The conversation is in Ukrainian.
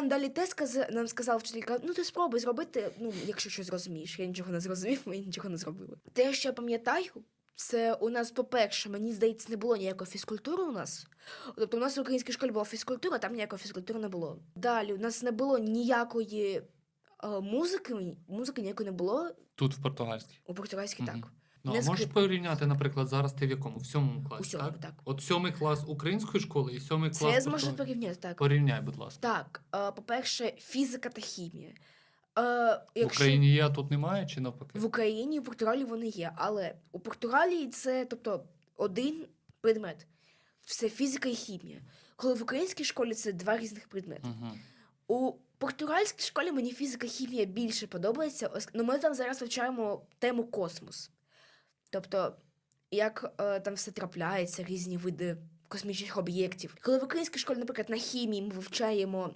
нам далі тест, нам сказала вчителька, ну ти спробуй зробити, ну, якщо щось зрозумієш. Я нічого не зрозумів, ми нічого не зробили. Те, що я пам'ятаю, це у нас, по-перше, мені здається, не було ніякої фізкультури у нас. Тобто у нас в українській школі була фізкультура, там ніякої фізкультури не було. Далі у нас не було ніякої е, музики, музики ніякої не було. Тут в португальській. У португальській Мгм. так. Ну, Не а можеш порівняти, наприклад, зараз ти в якому? В сьомому У класі. сьомому, так? так. От сьомий клас української школи і сьомий Це клас. я зможу португальської. порівняти, так. Порівняй, будь ласка. Так, е, по-перше, фізика та хімія. Е, В якщо... Україні є, а тут немає, чи навпаки? В Україні, в Португалії вони є, але у Португалії це тобто один предмет. Це фізика і хімія. Коли в українській школі це два різних предмети. Угу. У португальській школі мені фізика і хімія більше подобається, ос- ну ми там зараз вивчаємо тему космос. Тобто, як е, там все трапляється, різні види космічних об'єктів. Коли в українській школі, наприклад, на хімії ми вивчаємо